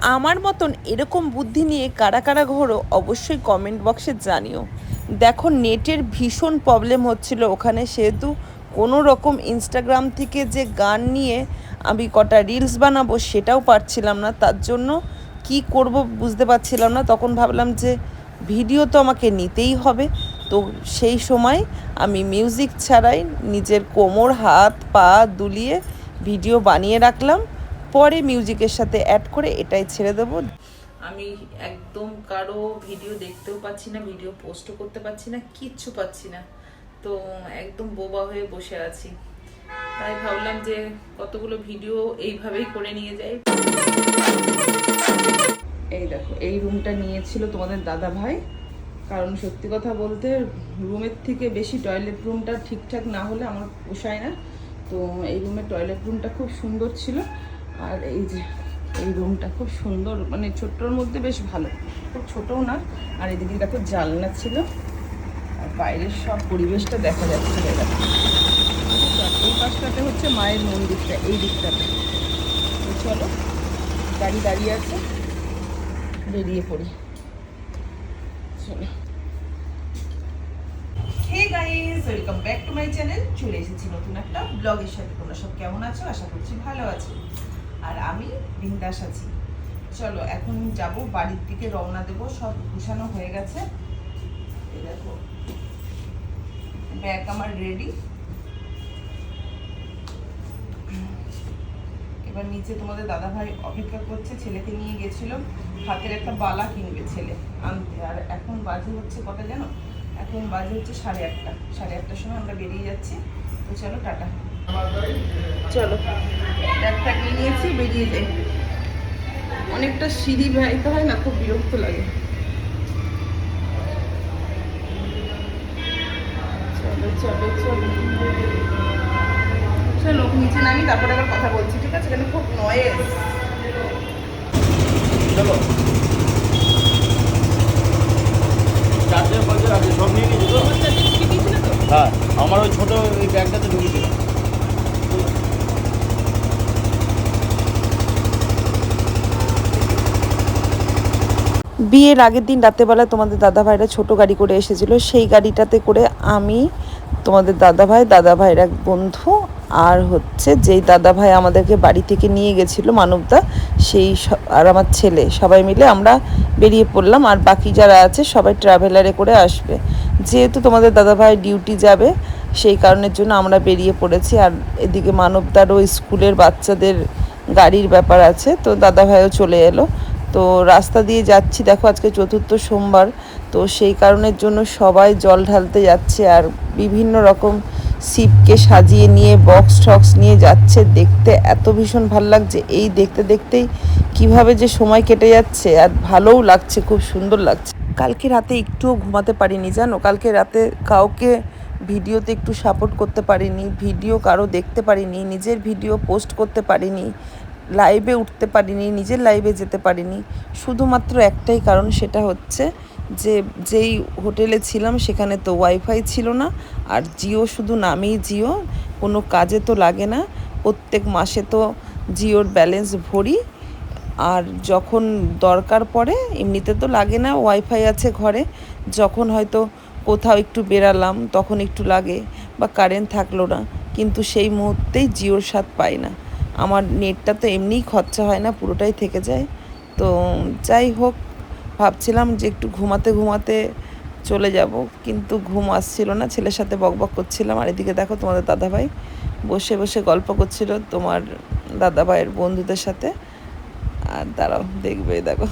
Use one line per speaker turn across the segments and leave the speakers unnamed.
আমার মতন এরকম বুদ্ধি নিয়ে কারা কারা ঘোরো, অবশ্যই কমেন্ট বক্সে জানিও। দেখো নেটের ভীষণ প্রবলেম হচ্ছিল ওখানে, সেহেতু কোনো রকম ইনস্টাগ্রাম থেকে যে গান নিয়ে আমি কটা রিলস বানাবো সেটাও পারছিলাম না। তার জন্য কি করব বুঝতে পারছিলাম না। তখন ভাবলাম যে ভিডিও তো আমাকে নিতেই হবে। তো সেই সময় আমি মিউজিক ছাড়াই নিজের কোমর, হাত, পা দুলিয়ে ভিডিও বানিয়ে রাখলাম। পরে মিউজিকের সাথে অ্যাড করে এটাই ছেড়ে দেবো। আমি একদম কারও ভিডিও দেখতেও পাচ্ছি না ভিডিও পোস্টও করতে পারছি না, কিচ্ছু পাচ্ছি না। তো একদম বোবা হয়ে বসে আছি। তাই ভাবলাম যে কতগুলো ভিডিও এইভাবেই করে নিয়ে যাই। এই দেখো, এই রুমটা নিয়েছিল তোমাদের দাদা ভাই। কারণ সত্যি কথা বলতে, রুমের থেকে বেশি টয়লেট রুমটা ঠিকঠাক না হলে আমার পোষায় না। তো এই রুমের টয়লেট রুমটা খুব সুন্দর ছিল। আর এই যে, এই রুমটা খুব সুন্দর মানে ছোট্টর মধ্যে বেশ ভালো। খুব ছোটও না, আর এদিকে দেখো জানলা ছিল। আর বাইরের সব পরিবেশটা দেখা যাচ্ছে এই পাশটাতে হচ্ছে মায়ের মন্দিরটা, এই দিকটাতে। চলো, গাড়ি দাঁড়িয়ে আছে, বেরিয়ে পড়ি। চলো। Hey guys welcome back to my channel চলে এসেছি নতুন একটা ব্লগের সাথে। তোমরা সব কেমন আছো? আশা করছি ভালো আছো। আর আমি বিন্দাস আছি। চলো, এখন যাব, বাড়ির দিকে রওনা দেবো, সব গুছানো হয়ে গেছে। দেখো, ব্যাগ আমার রেডি এবার নিচে তোমাদের দাদা ভাই অপেক্ষা করছে, ছেলেকে নিয়ে গেছিল। হাতের একটা বালা কিনবে ছেলে আনতে। আর এখন বাজে হচ্ছে কটা জানো? এখন বাজে হচ্ছে সাড়ে আটটা। সাড়ে আটটার সময় আমরা বেরিয়ে যাচ্ছি। তো চলো, টাটা। চলো। ব্যাগটা নিয়ে নিয়েছি বেরিয়ে যাই। অনেকটা সিঁড়ি বেড়াইতে হয় না খুব বিরক্ত লাগে। চলো চলো চলো। চলো নিচে নামি তারপরে আবার কথা বলছি ঠিক আছে? এখানে খুব নয়েজ
চলো। চারটে পয়সা আছে সব নিয়ে নিয়েছি তো? হ্যাঁ আমার ওই ছোটো ওই ব্যাগটাতে ঢুকেছিলাম
বিয়ের আগের দিন রাতেবেলা তোমাদের দাদা ভাইরা ছোট গাড়ি করে এসেছিল। সেই গাড়িটাতে করে আমি, তোমাদের দাদা ভাই দাদা ভাইয়ের এক বন্ধু আর হচ্ছে যেই দাদা ভাই আমাদেরকে বাড়ি থেকে নিয়ে গেছিল, মানবদা, সেই আর আমার ছেলে। সবাই মিলে আমরা বেরিয়ে পড়লাম আর বাকি যারা আছে সবাই ট্রাভেলারে করে আসবে। যেহেতু তোমাদের দাদা ভাই ডিউটি যাবে, সেই কারণের জন্য আমরা বেরিয়ে পড়েছি। আর এদিকে মানবদারও স্কুলের বাচ্চাদের গাড়ির ব্যাপার আছে, তো দাদা ভাইও চলে এলো। তো রাস্তা দিয়ে যাচ্ছি, দেখো আজকে চতুর্থ সোমবার, তো সেই কারণের জন্য সবাই জল ঢালতে যাচ্ছে আর বিভিন্ন রকম শিবকে সাজিয়ে নিয়ে বক্স টক্স নিয়ে যাচ্ছে। দেখতে এত ভীষণ ভালো লাগছে। এই দেখতে দেখতেই কীভাবে যে সময় কেটে যাচ্ছে আর ভালোও লাগছে, খুব সুন্দর লাগছে। কালকে রাতে একটুও ঘুমাতে পারিনি, জানো? কালকে রাতে কাউকে ভিডিওতে একটু সাপোর্ট করতে পারিনি, ভিডিও কারও দেখতে পারিনি, নিজের ভিডিও পোস্ট করতে পারিনি। লাইভে উঠতে পারিনি, নিজের লাইভে যেতে পারিনি। শুধুমাত্র একটাই কারণ সেটা হচ্ছে যে, যেই হোটেলে ছিলাম সেখানে তো ওয়াইফাই ছিল না, আর জিও শুধু নামেই জিও, কোনো কাজে তো লাগে না। প্রত্যেক মাসে তো জিওর ব্যালেন্স ভরি, আর যখন দরকার পড়ে, এমনিতে তো লাগে না ওয়াইফাই আছে ঘরে, যখন হয়তো কোথাও একটু বেরালাম, তখন একটু লাগে, বা কারেন্ট থাকল না, কিন্তু সেই মুহূর্তেই জিওর স্বাদ পাই না। আমার নেটটা তো এমনিই খরচা হয় না, পুরোটাই থেকে যায়। তো যাই হোক, ভাবছিলাম যে একটু ঘুমাতে ঘুমাতে চলে যাব, কিন্তু ঘুম আসছিল না, ছেলের সাথে বকবক করছিলাম। আর এদিকে দেখো তোমাদের দাদাভাই বসে বসে গল্প করছিল তোমার দাদাভাইয়ের বন্ধুদের সাথে। আর দাঁড়াও, দেখবে, দেখো।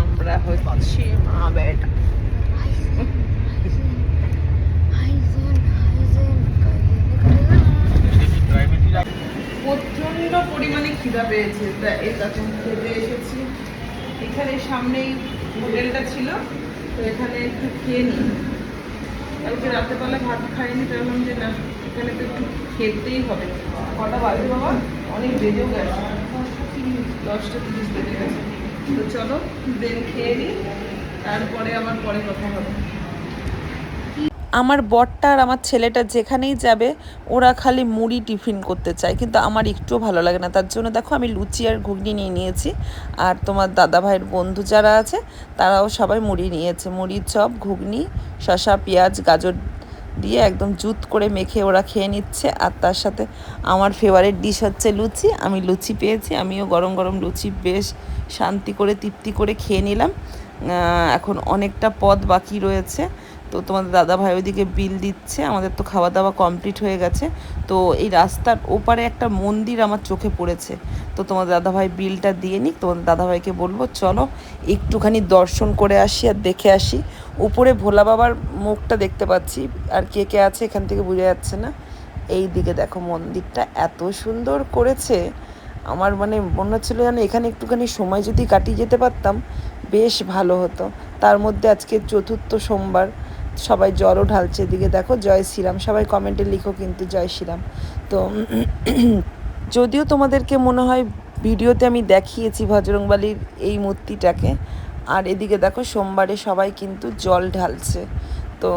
আমরা হচ্ছি মা বেটা খিদা পেয়েছে। তা এই তখন খেতে এসেছি। এখানে সামনেই হোটেলটা ছিল। তো এখানে একটু খেয়ে নিই। কালকে রাতেবেলা ভাত খাইনি, তো ভাবলাম যে না, এখানে তো একটু খেতেই হবে। কটা বাজে বাবা? অনেক বেজেও গেছে। দশটা তিরিশ বেজে গেছে। তো চলো, দেন খেয়ে নিই। তারপরে আবার পরে কথা হবে। আমার বরটা আর আমার ছেলেটা যেখানেই যাবে, ওরা খালি মুড়ি টিফিন করতে চায়। কিন্তু আমার একটুও ভালো লাগে না। তার জন্য দেখো আমি লুচি আর ঘুগনি নিয়ে নিয়েছি। আর তোমার দাদা ভাইয়ের বন্ধু যারা আছে, তারাও সবাই মুড়ি নিয়েছে। মুড়ির চপ, ঘুগনি শশা পেঁয়াজ, গাজর দিয়ে একদম জুত করে মেখে ওরা খেয়ে নিচ্ছে। আর তার সাথে আমার ফেভারিট ডিশ হচ্ছে লুচি। আমি লুচি পেয়েছি। আমিও গরম গরম লুচি বেশ শান্তি করে, তৃপ্তি করে খেয়ে নিলাম। এখন অনেকটা পদ বাকি রয়েছে। তো তোমাদের দাদা ভাই ওইদিকে বিল দিচ্ছে, আমাদের তো খাওয়া দাওয়া কমপ্লিট হয়ে গেছে। তো এই রাস্তার ওপারে একটা মন্দির আমার চোখে পড়েছে। তো তোমাদের দাদা ভাই বিলটা দিয়ে নিক, তোমাদের দাদা ভাইকে বলব, চলো একটুখানি দর্শন করে আসি আর দেখে আসি। উপরে ভোলা বাবার মুখটা দেখতে পাচ্ছি, আর কে কে আছে এখান থেকে বোঝা যাচ্ছে না। এই দিকে দেখো মন্দিরটা এত সুন্দর করেছে, আমার মানে মনে হচ্ছিল যেন এখানে একটুখানি সময় যদি কাটিয়ে যেতে পারতাম, বেশ ভালো হতো। তার মধ্যে আজকে চতুর্থ সোমবার সবাই জলও ঢালছে, এদিকে দেখো জয় শ্রীরাম, সবাই কমেন্টে লিখো কিন্তু জয় শ্রীরাম। তো যদিও তোমাদেরকে মনে হয় ভিডিওতে আমি দেখিয়েছি ভজরংবালির এই মূর্তিটাকে, আর এদিকে দেখো সোমবারে সবাই কিন্তু জল ঢালছে। তো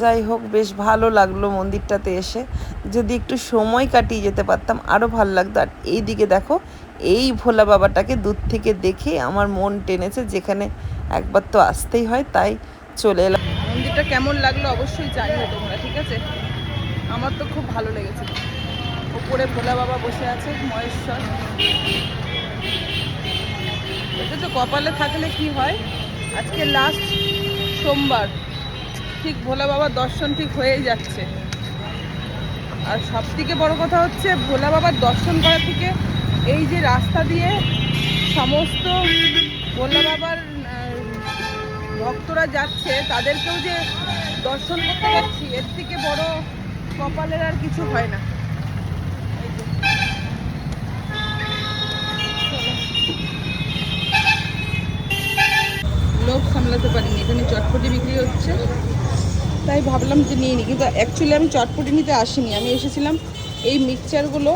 যাই হোক, বেশ ভালো লাগল মন্দিরটাতে এসে। যদি একটু সময় কাটিয়ে যেতে পারতাম আরও ভালো লাগতো। আর এই দিকে দেখো, এই ভোলা বাবাটাকে দূর থেকে দেখে আমার মন টেনেছে, যেখানে একবার তো আসতেই হয়, তাই চলে এলাম। মন্দিরটা কেমন লাগল অবশ্যই জানিও তোমরা, ঠিক আছে? আমার তো খুব ভালো লেগেছে। ওপরে ভোলা বাবা বসে আছে, মহেশ্বর। এটা তো কপালে থাকলে কি হয়? আজকে লাস্ট সোমবার। ঠিক ভোলা বাবার দর্শন ঠিক হয়েই যাচ্ছে। আর সব থেকে বড় কথা হচ্ছে, ভোলা বাবার দর্শন করা থেকে এই যে রাস্তা দিয়ে সমস্ত ভোলা বাবার ভক্তরা যাচ্ছে, তাদেরকেও যে দর্শন করতে পারছি এর থেকে বড় কপালের আর কিছু হয় না। লোভ সামলাতে পারিনি, এখানে চটপটি বিক্রি হচ্ছে। তাই ভাবলাম যে নিয়ে নিই কিন্তু অ্যাকচুয়ালি আমি চটপটি নিতে আসিনি। আমি এসেছিলাম এই মিক্সচারগুলো,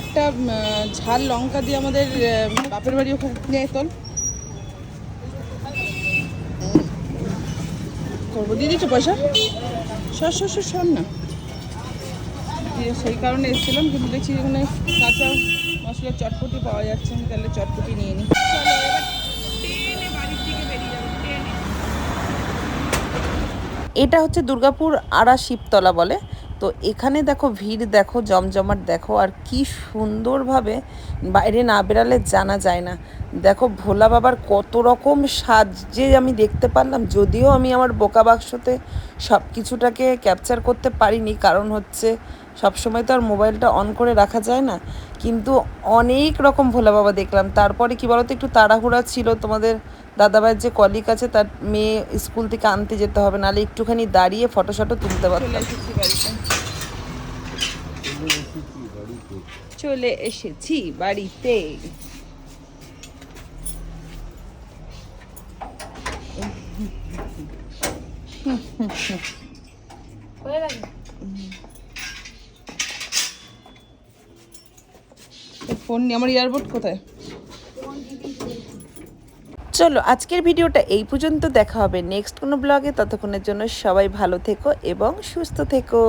একটা ঝাল লঙ্কা দিয়ে আমাদের বাপের বাড়িও খুব নেয় করব। দিয়ে দিচ্ছ পয়সা? সর সর সর সর না। দিয়ে সেই কারণে এসেছিলাম কিন্তু দেখছি এখানে কাঁচা মশলার চটপটি পাওয়া যাচ্ছে আমি তাহলে চটপটি নিয়ে নিই চলো এবার ট্রেনে বাড়ির দিকে বেরিয়ে যাব ট্রেনে এটা হচ্ছে দুর্গাপুর আড়া শিবতলা বলে। তো এখানে দেখো ভিড় দেখো জমজমাট দেখো আর কি সুন্দরভাবে বাইরে না বেরালে জানা যায় না। দেখো, ভোলা বাবার কত রকম সাজ যে আমি দেখতে পারলাম, যদিও আমি আমার বোকা বাক্সতে সব কিছুটাকে ক্যাপচার করতে পারিনি, কারণ হচ্ছে সবসময় তো আর মোবাইলটা অন করে রাখা যায় না। কিন্তু অনেক রকম ভোলা বাবা দেখলাম। তারপরে কি বলতো, একটু তাড়াহুড়া ছিল। তোমাদের দাদাভাইয়ের যে কলিক আছে, তার মেয়ে স্কুল থেকে আনতে যেতে হবে, নাহলে একটুখানি দাঁড়িয়ে ফটো শটো তুলতে পারতাম। চলে এসেছি বাড়িতে
হয়ে গেছে
ফোন নিয়ে আমার কোথায়? চলো, আজকের ভিডিওটা এই পর্যন্ত দেখা হবে নেক্সট কোনো ব্লগে ততক্ষণের জন্য সবাই ভালো থেকো এবং সুস্থ থেকো।